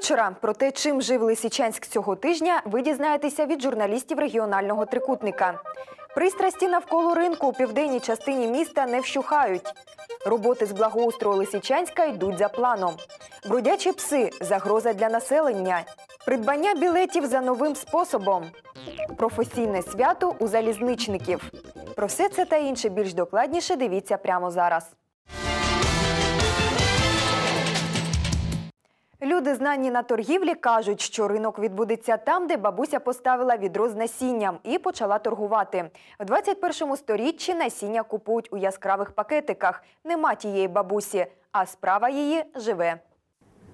вечора. Про те, чим жив Лисичанськ цього тижня, ви дізнаєтеся від журналістів регіонального трикутника. Пристрасті навколо ринку у південній частині міста не вщухають. Роботи з благоустрою Лисичанська йдуть за планом. Бродячі пси загроза для населення. Придбання білетів за новим способом. Професійне свято у залізничників. Про все це та інше більш докладніше дивіться прямо зараз. Люди, знані на торгівлі, кажуть, що ринок відбудеться там, де бабуся поставила відро з насінням і почала торгувати. В 21 сторіччі насіння купують у яскравих пакетиках. Нема тієї бабусі, а справа її живе.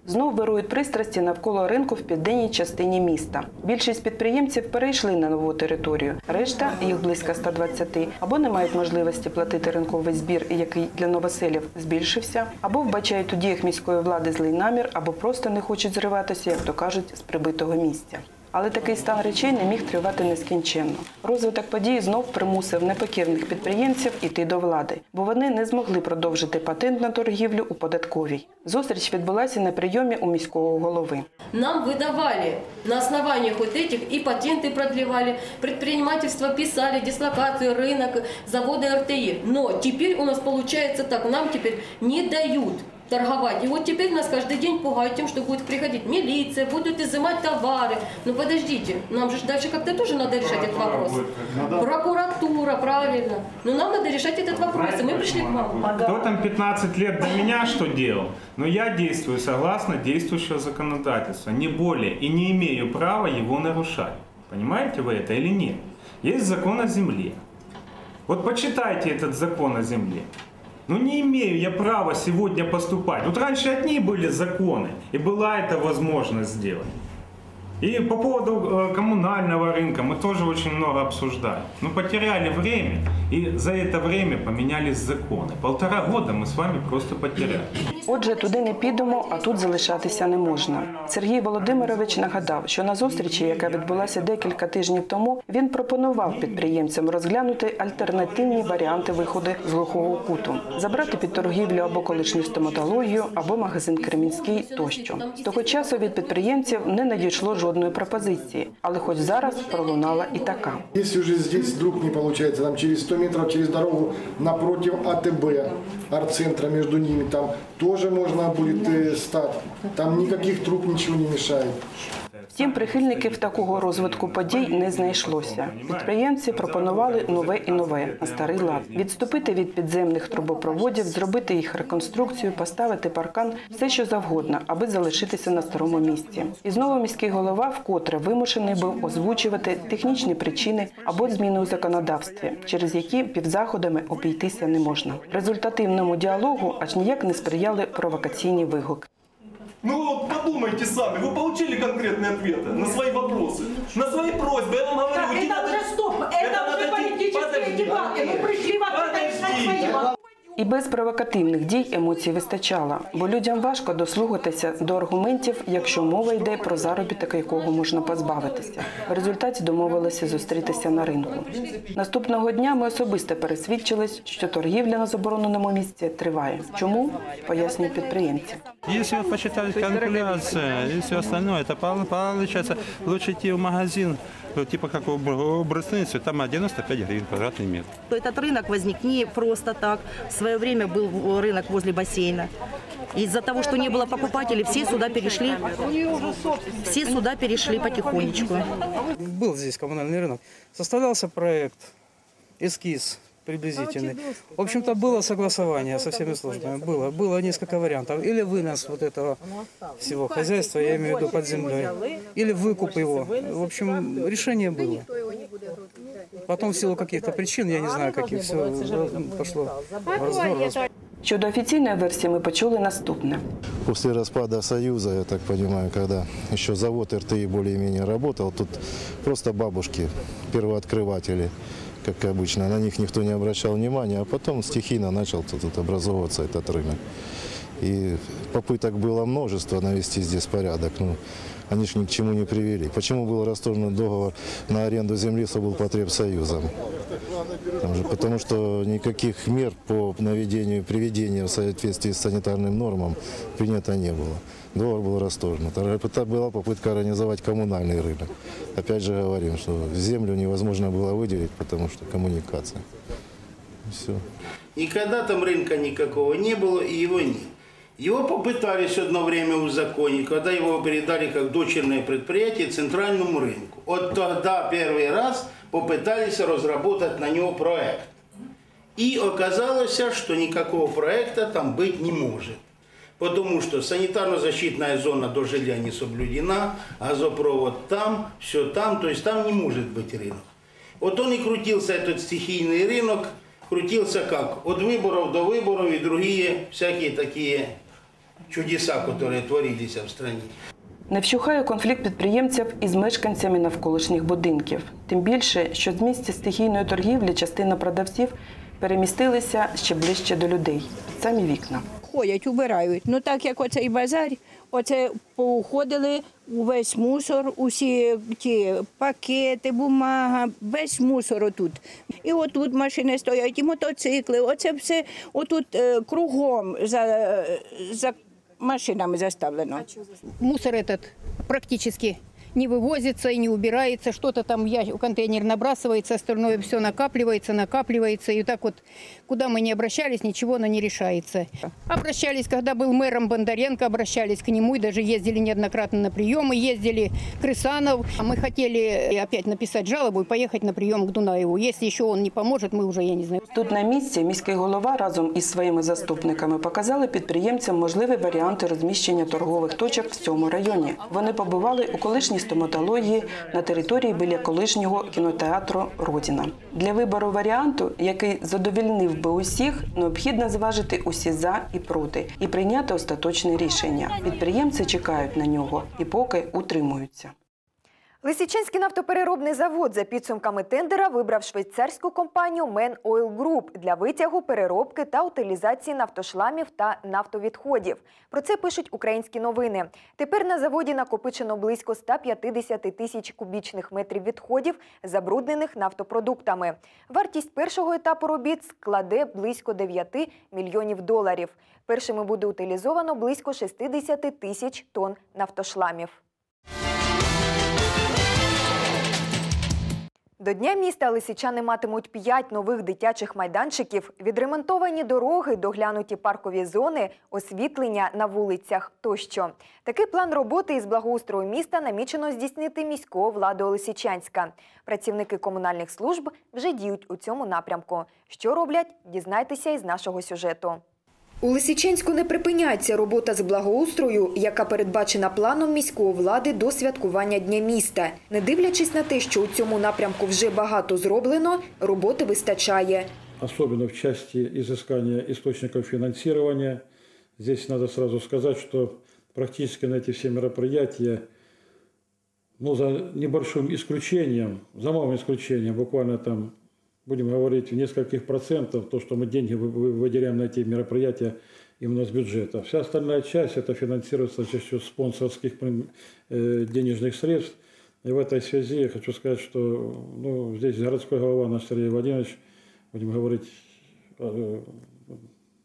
Знов вирують пристрасті навколо ринку в південній частині міста. Більшість підприємців перейшли на нову територію. Решта, їх близько 120, або не мають можливості платити ринковий збір, який для новоселів збільшився, або вбачають у діях міської влади злий намір, або просто не хочуть зриватися, як то кажуть, з прибитого місця Але такий стан речей не міг тривати нескінченно. Розвиток подій знов примусив непокірних підприємців іти до влади, бо вони не змогли продовжити патент на торгівлю у податковій. Зустріч відбулася на прийомі у міського голови. Нам выдавали на основаниях вот этих и патенты продлевали, предпринимательство писали, дислокацию, рынок, заводы РТИ. Но теперь у нас получается так, нам теперь не дают торговать. И вот теперь нас каждый день пугают тем, что будет приходить милиция, будут изымать товары. Ну подождите, нам же дальше как-то тоже надо решать этот вопрос. Прокуратура, правильно. Но нам надо решать этот вопрос, и мы пришли к вам. Кто там 15 лет до меня что делал? Но я действую согласно действующего законодательства, не более, и не имею права его нарушать. Понимаете вы это или нет? Есть закон о земле. Вот почитайте этот закон о земле. Ну не имею я права сегодня поступать. Вот раньше одни были законы, и была эта возможность сделать. И по поводу э, коммунального рынка мы тоже очень много обсуждали. Мы потеряли время, и за это время поменялись законы. Полтора года мы с вами просто потеряли. Отже, туди не підемо, а тут залишатися не можна. Сергій Володимирович нагадав, що на зустрічі, яка відбулася декілька тижнів тому, він пропонував підприємцям розглянути альтернативні варіанти виходу з глухого куту, забрати під торгівлю або колишню стоматологію, або магазин Кремінський тощо. З того часу від підприємців не надійшло жодної пропозиції, але хоч зараз пролунала і така. Если уже здесь вдруг не получается, там через 100 метров через дорогу напротив АТБ, арт-центра между ними, там тоже можно будет э, стать. Там никаких труб ничего не мешает. Втім, прихильників такого розвитку подій не знайшлося. Підприємці пропонували нове і нове на старий лад відступити від підземних трубопроводів, зробити їх реконструкцію, поставити паркан, все що завгодно, аби залишитися на старому місці. І знову міський голова вкотре вимушений був озвучувати технічні причини або зміни у законодавстві, через які півзаходами обійтися не можна. Результативному діалогу аж ніяк не сприяли провокаційні вигуки. Ну вот подумайте сами, вы получили конкретные ответы на свои вопросы, на свои просьбы. Я вам говорю, Так, идите это на- уже стоп, это, надо уже идти- политические подожди, дебаты. Мы пришли вам это решать подожди. свои вопросы. І без провокативних дій емоцій вистачало, бо людям важко дослухатися до аргументів, якщо мова йде про заробіток, якого можна позбавитися. В результаті домовилися зустрітися на ринку. Наступного дня ми особисто пересвідчились, що торгівля на забороненому місці триває. Чому пояснюють підприємці. Если вот посчитать калькуляция и все остальное, это пол- получается лучше идти в магазин, э, типа как у Бр- у Брусницы, там 95 гривен квадратный метр. Этот рынок возник не просто так. В свое время был рынок возле бассейна. Из-за того, что не было покупателей, все сюда перешли. Все сюда перешли потихонечку. Был здесь коммунальный рынок. Составлялся проект, эскиз приблизительный. В общем-то, было согласование со всеми службами. Было, было несколько вариантов. Или вынос вот этого всего хозяйства, я имею в виду под землей, или выкуп его. В общем, решение было. Потом в силу каких-то причин, я не знаю, каких, все пошло в раздор, распад. Щодо офіційної версії, ми почули наступне. После распада Союза, я так понимаю, когда еще завод РТИ более-менее работал, тут просто бабушки, первооткрыватели, как обычно, на них никто не обращал внимания, а потом стихийно начал тут, тут образовываться этот рынок. И попыток было множество навести здесь порядок. Ну, они же ни к чему не привели. Почему был расторгнут договор на аренду земли с облпотребсоюзом? Там потому что никаких мер по наведению приведения в соответствии с санитарным нормам принято не было. Договор был расторгнут. Это была попытка организовать коммунальный рынок. Опять же говорим, что землю невозможно было выделить, потому что коммуникация. Все. Никогда там рынка никакого не было и его нет. Его попытались одно время узаконить, когда его передали как дочерное предприятие центральному рынку. Вот тогда первый раз попытались разработать на него проект. И оказалось, что никакого проекта там быть не может. Потому что санитарно-защитная зона до жилья не соблюдена, газопровод там, все там, то есть там не может быть рынок. Вот он и крутился, этот стихийный рынок, крутился как? От выборов до выборов и другие всякие такие чудеса, которые творились в стране. Не вщухає конфлікт підприємців із мешканцями навколишніх будинків. Тим більше, що з місця стихійної торгівлі частина продавців перемістилися ще ближче до людей, самі вікна. Ходять, убирають. Ну так як оцей базар, оце поуходили увесь мусор, усі ті пакети, бумага, весь мусор отут. І отут машини стоять, і мотоцикли, оце все отут е, кругом за, за машинами заставлено. мусор этот практически не вывозится и не убирается, что-то там в я- в контейнер набрасывается, остальное все накапливается, накапливается, и так вот, куда мы не обращались, ничего оно не решается. Обращались, когда был мэром Бондаренко, обращались к нему и даже ездили неоднократно на приемы, ездили к Рысанов. А Мы хотели опять написать жалобу и поехать на прием к Дунаеву. Если еще он не поможет, мы уже, я не знаю, Тут на місці міський голова разом із своїми заступниками показали підприємцям можливі варіанти розміщення торгових точок в цьому районі. Вони побували у колишній стоматології на території біля колишнього кінотеатру Родіна. Для вибору варіанту, який задовільнив би усіх, необхідно зважити усі за і проти і прийняти остаточне рішення. Підприємці чекають на нього і поки утримуються. Лисичанський нафтопереробний завод за підсумками тендера вибрав швейцарську компанію Men Oil Group для витягу, переробки та утилізації нафтошламів та нафтовідходів. Про це пишуть українські новини. Тепер на заводі накопичено близько 150 тисяч кубічних метрів відходів, забруднених нафтопродуктами. Вартість першого етапу робіт складе близько 9 мільйонів доларів. Першими буде утилізовано близько 60 тисяч тонн нафтошламів. До Дня міста лисичани матимуть 5 нових дитячих майданчиків, відремонтовані дороги, доглянуті паркові зони, освітлення на вулицях тощо. Такий план роботи із благоустрою міста намічено здійснити міського владу Лисичанська. Працівники комунальних служб вже діють у цьому напрямку. Що роблять, дізнайтеся із нашого сюжету. У Лисичанську не припиняється робота з благоустрою, яка передбачена планом міської влади до святкування Дня міста. Не дивлячись на те, що у цьому напрямку вже багато зроблено, роботи вистачає. особенно в части изыскания источников финансирования. Здесь надо сразу сказать, что практически на эти все мероприятия, ну, за небольшим исключением, за малым исключением, буквально там, будем говорить, в нескольких процентов, то, что мы деньги вы- вы- выделяем на эти мероприятия именно с бюджета. Вся остальная часть, это финансируется за счет спонсорских прим- э, денежных средств. И в этой связи я хочу сказать, что ну, здесь городской голова наш Сергей Владимирович будем говорить, э,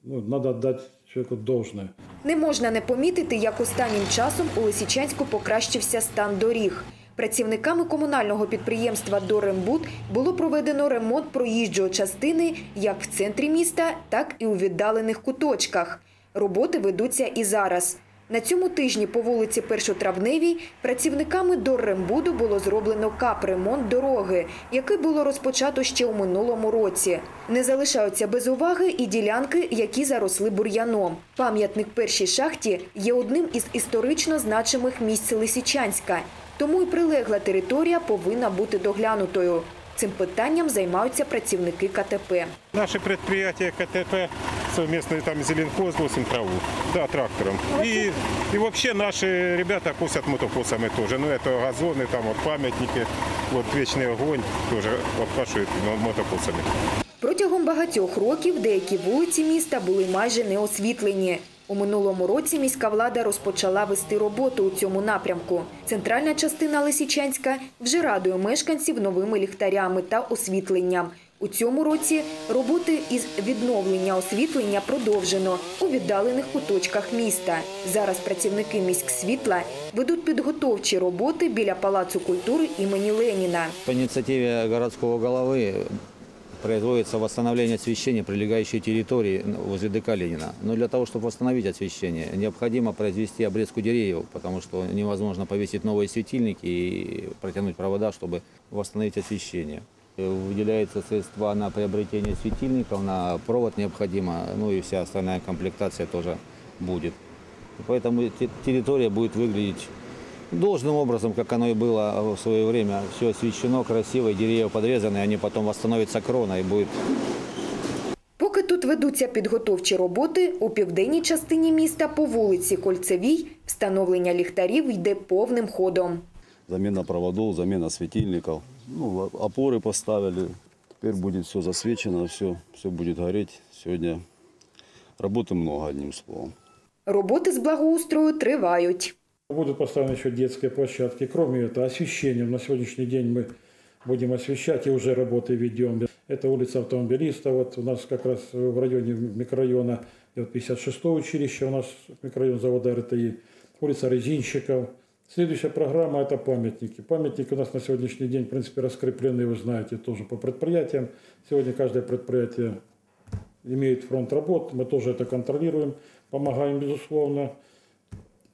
ну, надо отдать человеку должное. Не можна не помітити, як останнім часом у Лисичанську покращився стан доріг. Працівниками комунального підприємства «Дорембуд» було проведено ремонт проїжджої частини як в центрі міста, так і у віддалених куточках. Роботи ведуться і зараз. На цьому тижні по вулиці Першотравневій працівниками Доррембуду було зроблено капремонт дороги, який було розпочато ще у минулому році. Не залишаються без уваги і ділянки, які заросли бур'яном. Пам'ятник першій шахті є одним із історично значимих місць Лисичанська, тому й прилегла територія повинна бути доглянутою. Цим питанням займаються працівники КТП. Наше предприятие КТП совместно там Зеленхоз носим траву, да, трактором. И, и вообще наши ребята косят мотокосами тоже. Ну, это газоны, там вот памятники, вот вечный огонь тоже обкашивают мо- мотокосами. Протягом багатьох років деякі вулиці міста були майже не освітлені. У минулому році міська влада розпочала вести роботу у цьому напрямку. Центральна частина Лисичанська вже радує мешканців новими ліхтарями та освітленням. У цьому році роботи із відновлення освітлення продовжено у віддалених куточках міста. Зараз працівники міськсвітла ведуть підготовчі роботи біля Палацу культури імені Леніна. По инициативе городского головы производится восстановление освещения прилегающей территории возле ДК Ленина. Но для того, чтобы восстановить освещение, необходимо произвести обрезку деревьев, потому что невозможно повесить новые светильники и протянуть провода, чтобы восстановить освещение. Выделяются средства на приобретение светильников, на провод необходимо, ну и вся остальная комплектация тоже будет. Поэтому те- территория будет выглядеть должным образом, как оно и было в свое время. Все освещено, красиво, и деревья подрезаны, они потом восстановится крона и будет Поки тут ведуться підготовчі роботи, у південній частині міста по вулиці Кольцевій встановлення ліхтарів йде повним ходом. замена проводов, замена светильников. Ну, опоры поставили. Теперь будет все засвечено, все, все будет гореть. Сегодня работы много, одним словом. Роботи з благоустрою тривають. Будут поставлены еще детские площадки. Кроме этого, освещением на сегодняшний день мы будем освещать и уже работы ведем. Это улица автомобилиста. Вот у нас как раз в районе микрорайона идет 56 училище, у нас микрорайон завода РТИ, улица Резинщиков. Следующая программа – это памятники. Памятники у нас на сегодняшний день, в принципе, раскреплены, вы знаете, тоже по предприятиям. Сегодня каждое предприятие имеет фронт работ, мы тоже это контролируем, помогаем, безусловно.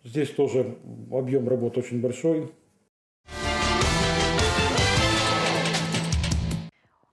Здесь тоже объем работ очень большой.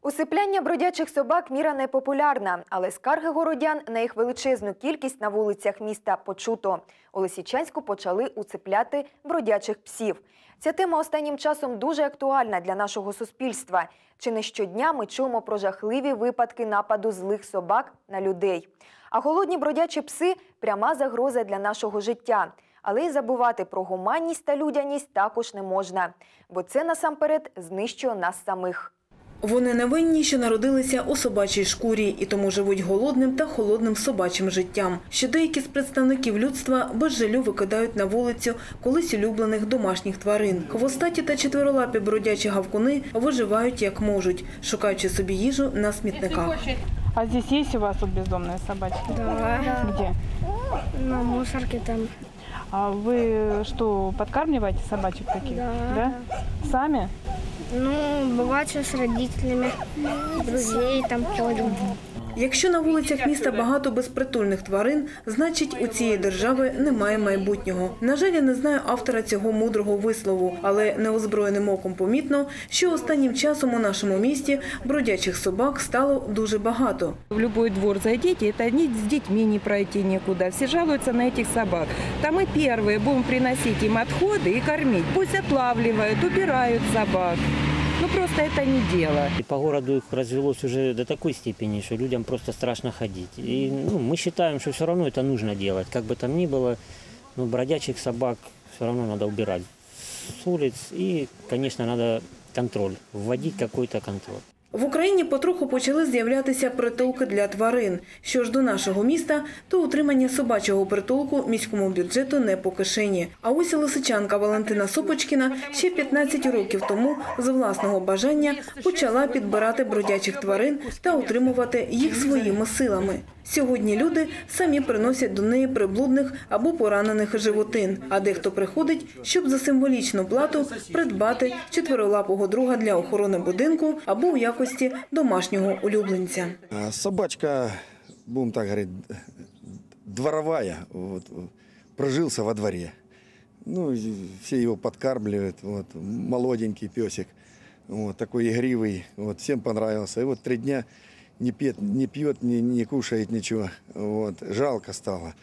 Усипляння бродячих собак міра не популярна, але скарги городян на їх величезну кількість на вулицях міста почуто. У Лисичанську почали уцепляти бродячих псів. Ця тема останнім часом дуже актуальна для нашого суспільства. Чи не щодня ми чуємо про жахливі випадки нападу злих собак на людей. А голодні бродячі пси пряма загроза для нашого життя. Але й забувати про гуманність та людяність також не можна, бо це насамперед знищує нас самих. Вони невинні, що народилися у собачій шкурі і тому живуть голодним та холодним собачим життям. Що деякі з представників людства без жалю викидають на вулицю колись улюблених домашніх тварин. Хвостаті та четверолапі бродячі гавкуни виживають як можуть, шукаючи собі їжу на смітниках. А здесь есть у вас тут бездомные собачки? Да. Где? На мусорке там. А вы что, подкармливаете собачек таких? Да. Сами? Ну, бывает, что с родителями, друзей там ходим. Якщо на вулицях міста багато безпритульних тварин, значить у цієї держави немає майбутнього. На жаль, я не знаю автора цього мудрого вислову, але неозброєним оком помітно, що останнім часом у нашому місті бродячих собак стало дуже багато. В любой двор зайдите, это ни с детьми не пройти никуда. Все жалуются на этих собак. Там мы первые будем приносить им отходы и кормить. Пусть отлавливают, убирают собак. Ну просто это не дело. И по городу их развелось уже до такой степени, что людям просто страшно ходить. И ну, мы считаем, что все равно это нужно делать. Как бы там ни было, ну, бродячих собак все равно надо убирать с улиц. И, конечно, надо контроль, вводить какой-то контроль. В Україні потроху почали з'являтися притулки для тварин. Що ж до нашого міста, то утримання собачого притулку міському бюджету не по кишені. А ось лисичанка Валентина Сопочкіна ще 15 років тому з власного бажання почала підбирати бродячих тварин та утримувати їх своїми силами. Сьогодні люди самі приносять до неї приблудних або поранених животин, а дехто приходить, щоб за символічну плату придбати четверолапого друга для охорони будинку або у якості домашнього улюбленця. Собачка, будем так говорить, дворовая, вот, прожился во дворе. Ну, и все его подкармливают, вот, молоденький песик, вот, такой игривый, вот, всем понравился. И вот три дня не пьет, не, пьет, не, не кушает ничего, вот, жалко стало.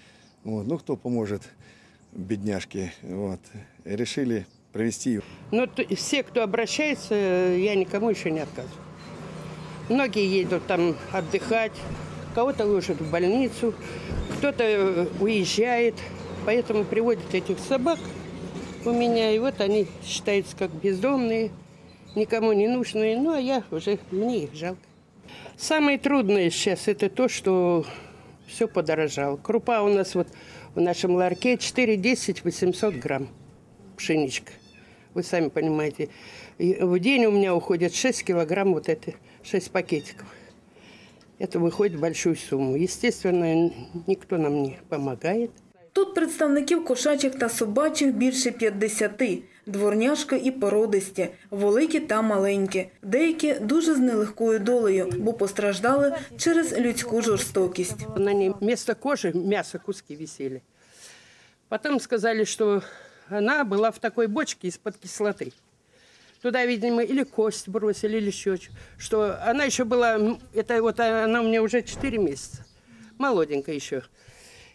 Вот, ну, кто поможет бедняжке, вот, решили провести. Но т- все, кто обращается, я никому еще не отказываю. Многие едут там отдыхать, кого-то ложат в больницу, кто-то э, уезжает, поэтому приводят этих собак у меня, и вот они считаются как бездомные, никому не нужные, ну а я уже, мне их жалко. Самое трудное сейчас это то, что все подорожало. Крупа у нас вот в нашем ларьке 4,10 800 грамм пшеничка. Вы сами понимаете. И в день у меня уходит 6 килограмм вот это, 6 пакетиков. Это выходит в большую сумму. Естественно, никто нам не помогает. Тут представників кошачих та собачих більше 50 Дворняшки і породисті, великі та маленькі. Деякі дуже з нелегкою долею, бо постраждали через людську жорстокість. На ней вместо кожи мясо куски висели. Потом сказали, что она была в такой бочке из-под кислоты. Туда, видимо, или кость бросили, или еще что. Что она еще была, м, это вот она у меня уже 4 месяца, молоденькая еще.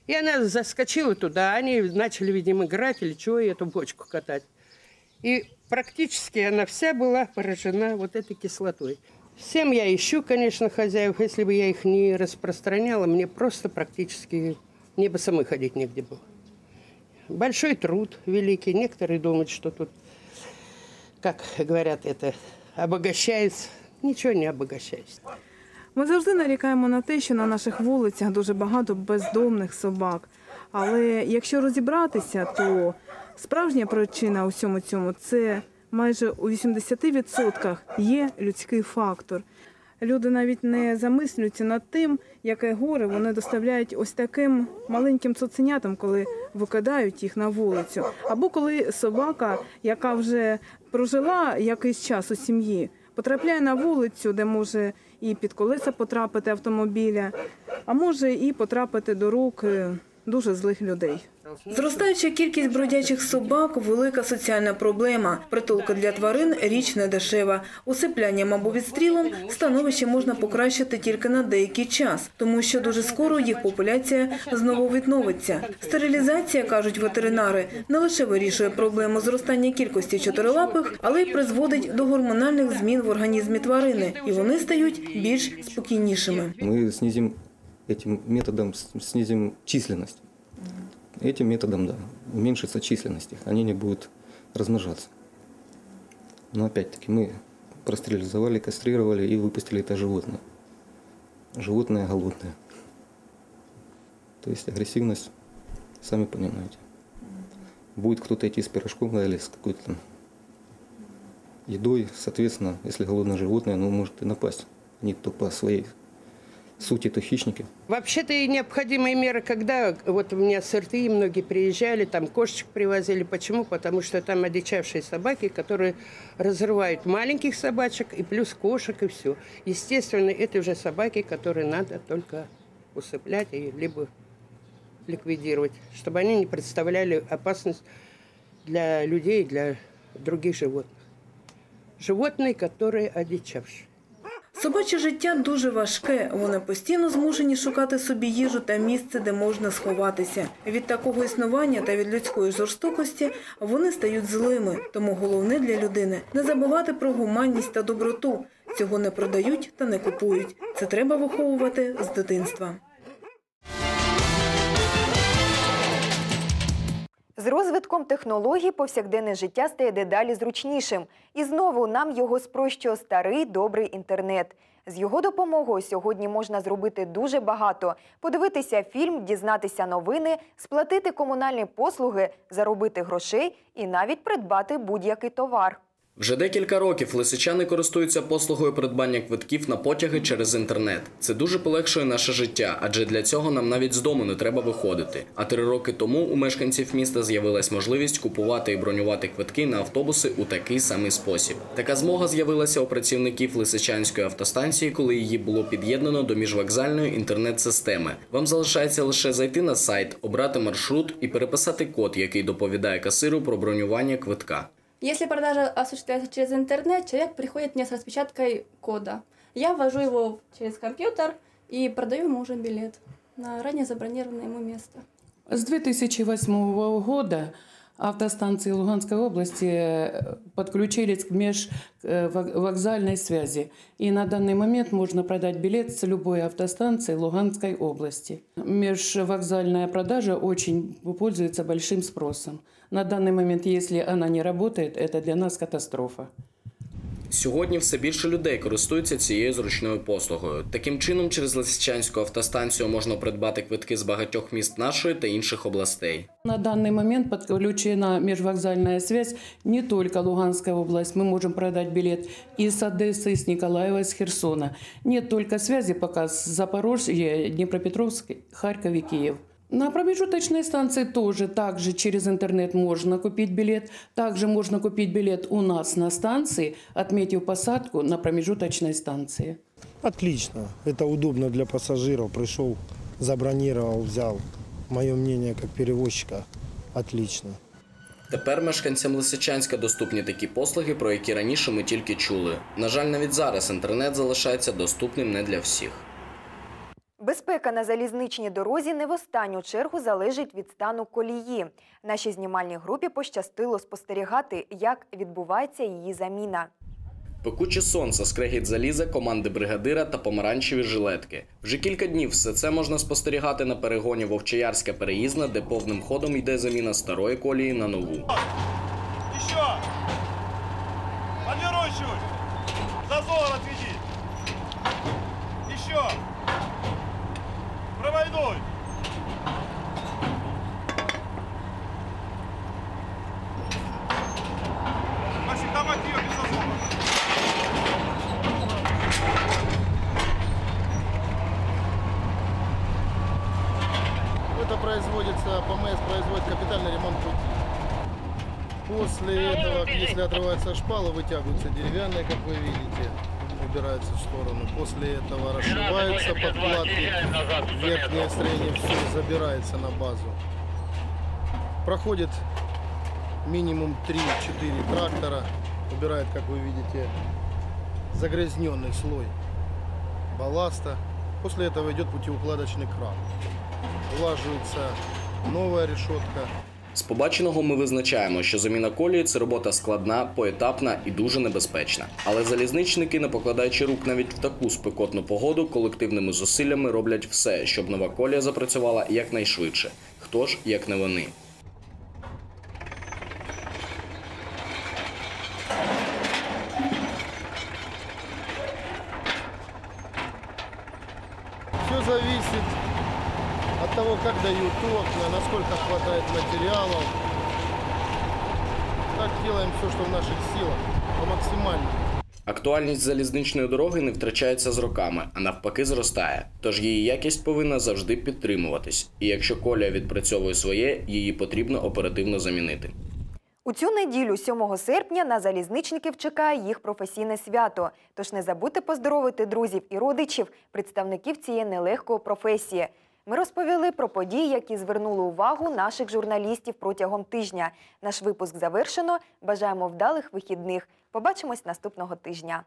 И она заскочила туда, они начали, видимо, играть или что, и эту бочку катать. И практически она вся была поражена вот этой кислотой. Всем я ищу, конечно, хозяев. Если бы я их не распространяла, мне просто практически мне бы самой ходить негде было. Большой труд великий. Некоторые думают, что тут, как говорят, это обогащается. Ничего не обогащается. Ми завжди нарікаємо на те, що на наших вулицях дуже багато бездомних собак. Але якщо розібратися, то справжня причина у всьому цьому це майже у 80% є людський фактор. Люди навіть не замислюються над тим, яке горе вони доставляють ось таким маленьким цуценятам, коли викидають їх на вулицю. Або коли собака, яка вже прожила якийсь час у сім'ї, потрапляє на вулицю, де може і під колеса потрапити автомобіля, а може і потрапити до рук е, дуже злих людей. Зростаюча кількість бродячих собак – велика соціальна проблема. Притулки для тварин – річ недешева. Усиплянням або відстрілом становище можна покращити тільки на деякий час, тому що дуже скоро їх популяція знову відновиться. Стерилізація, кажуть ветеринари, не лише вирішує проблему зростання кількості чотирилапих, але й призводить до гормональних змін в організмі тварини, і вони стають більш спокійнішими. Мы снизим этим методом, снизим численность. Этим методом, да, уменьшится численность их, они не будут размножаться. Но опять-таки мы простерилизовали, кастрировали и выпустили это животное. Животное голодное. То есть агрессивность, сами понимаете. Будет кто-то идти с пирожком да, или с какой-то там едой, соответственно, если голодное животное, оно может и напасть. Они то по своей сути, то хищники. Вообще-то и необходимые меры, когда вот у меня с РТИ многие приезжали, там кошечек привозили. Почему? Потому что там одичавшие собаки, которые разрывают маленьких собачек и плюс кошек и все. Естественно, это уже собаки, которые надо только усыплять и либо ликвидировать, чтобы они не представляли опасность для людей, для других животных. Животные, которые одичавшие. Собаче життя дуже важке. Вони постійно змушені шукати собі їжу та місце, де можна сховатися. Від такого існування та від людської жорстокості вони стають злими. Тому головне для людини не забувати про гуманність та доброту. Цього не продають та не купують. Це треба виховувати з дитинства. З розвитком технологій повсякденне життя стає дедалі зручнішим. І знову нам його спрощує старий добрий інтернет. З його допомогою сьогодні можна зробити дуже багато: подивитися фільм, дізнатися новини, сплатити комунальні послуги, заробити грошей і навіть придбати будь-який товар. Вже декілька років лисичани користуються послугою придбання квитків на потяги через інтернет. Це дуже полегшує наше життя, адже для цього нам навіть з дому не треба виходити. А три роки тому у мешканців міста з'явилась можливість купувати і бронювати квитки на автобуси у такий самий спосіб. Така змога з'явилася у працівників Лисичанської автостанції, коли її було під'єднано до міжвокзальної інтернет-системи. Вам залишається лише зайти на сайт, обрати маршрут і переписати код, який доповідає касиру про бронювання квитка. Если продажа осуществляется через интернет, человек приходит мне с распечаткой кода. Я ввожу его через компьютер и продаю ему уже билет на ранее забронированное ему место. С 2008 года автостанции Луганской области э, подключились к межвокзальной связи. И на данный момент можно продать билет с любой автостанции Луганской области. Межвокзальная продажа очень пользуется большим спросом. На данный момент, если она не работает, это для нас катастрофа. Сьогодні все більше людей користуються цією зручною послугою. Таким чином, через Лисичанську автостанцію можна придбати квитки з багатьох міст нашої та інших областей. На данный момент подключена межвокзальная связь не только Луганская область. Мы можем продать билет и с Одессы, и с Николаева, и с Херсона. Нет только связи пока с Запорожье, Днепропетровск, Харьков и Киев. На промежуточной станции тоже также через интернет можно купить билет. Также можно купить билет у нас на станции, отметив посадку на промежуточной станции. Отлично. Это удобно для пассажиров. Пришел, забронировал, взял. Мое мнение как перевозчика отлично. Тепер мешканцям Лисичанська доступні такі послуги, про які раніше ми тільки чули. На жаль, навіть зараз інтернет залишається доступним не для всіх. Безпека на залізничній дорозі не в останню чергу залежить від стану колії. Нашій знімальній групі пощастило спостерігати, як відбувається її заміна. Пекуче сонце, скрегіт заліза, команди бригадира та помаранчеві жилетки. Вже кілька днів все це можна спостерігати на перегоні Вовчаярська переїзна, де повним ходом йде заміна старої колії на нову. Это производится, ПМС производит капитальный ремонт пути. После этого, если отрывается шпала, вытягиваются деревянные, как вы видите, убираются в сторону. После этого расшиваются подкладки, верхнее строение все забирается на базу. Проходит минимум 3-4 трактора, убирает, как вы видите, загрязненный слой балласта. После этого идет путеукладочный кран. Влаживается новая решетка. З побаченого ми визначаємо, що заміна колії це робота складна, поетапна і дуже небезпечна. Але залізничники, не покладаючи рук навіть в таку спекотну погоду, колективними зусиллями роблять все, щоб нова колія запрацювала якнайшвидше. Хто ж, як не вони? Все зависит от того, как дают окна, насколько хватает материалов. Так делаем все, что в наших силах, по максимально. Актуальність залізничної дороги не втрачається з роками, а навпаки зростає. Тож її якість повинна завжди підтримуватись. І якщо колія відпрацьовує своє, її потрібно оперативно замінити. У цю неділю, 7 серпня, на залізничників чекає їх професійне свято. Тож не забудьте поздоровити друзів і родичів, представників цієї нелегкої професії. Ми розповіли про події, які звернули увагу наших журналістів протягом тижня. Наш випуск завершено. Бажаємо вдалих вихідних. Побачимось наступного тижня.